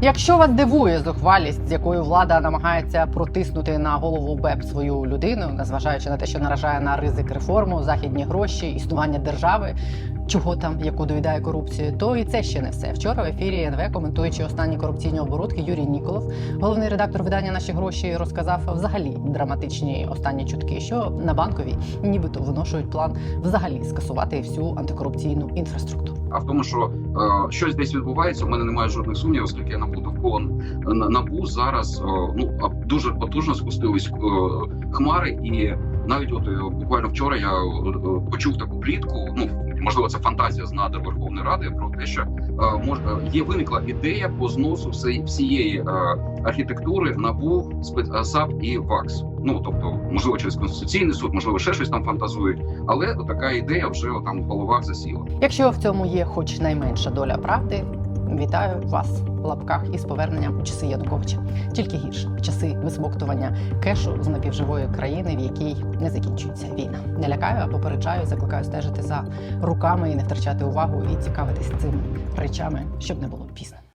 Якщо вас дивує зухвалість, з якою влада намагається протиснути на голову БЕП свою людину, незважаючи на те, що наражає на ризик реформу, західні гроші, існування держави, чого там, яку доїдає корупцію, то і це ще не все. Вчора в ефірі НВ, коментуючи останні корупційні оборудки, Юрій Ніколов, головний редактор видання Наші гроші, розказав взагалі драматичні останні чутки, що на банковій нібито виношують план взагалі скасувати всю антикорупційну інфраструктуру. А в тому, що е, щось десь відбувається, у мене немає жодних сумнівів, оскільки я набув довкола е, на- набу зараз е, ну дуже потужно спустились е, хмари, і навіть от е, буквально вчора я е, почув таку плітку. Ну можливо, це фантазія з надр Верховної Ради про те, що е, мож, е, є виникла ідея по зносу всей- всієї е, архітектури набу САП і ВАКС. Ну тобто, можливо, через конституційний суд, можливо, ще щось там фантазують, але така ідея вже там в головах засіла. Якщо в цьому є хоч найменша доля правди, вітаю вас в лапках із поверненням у часи Януковича. Тільки гірше часи висмоктування кешу з напівживої країни, в якій не закінчується війна. Не лякаю, а попереджаю, закликаю стежити за руками і не втрачати увагу і цікавитись цими речами, щоб не було пізно.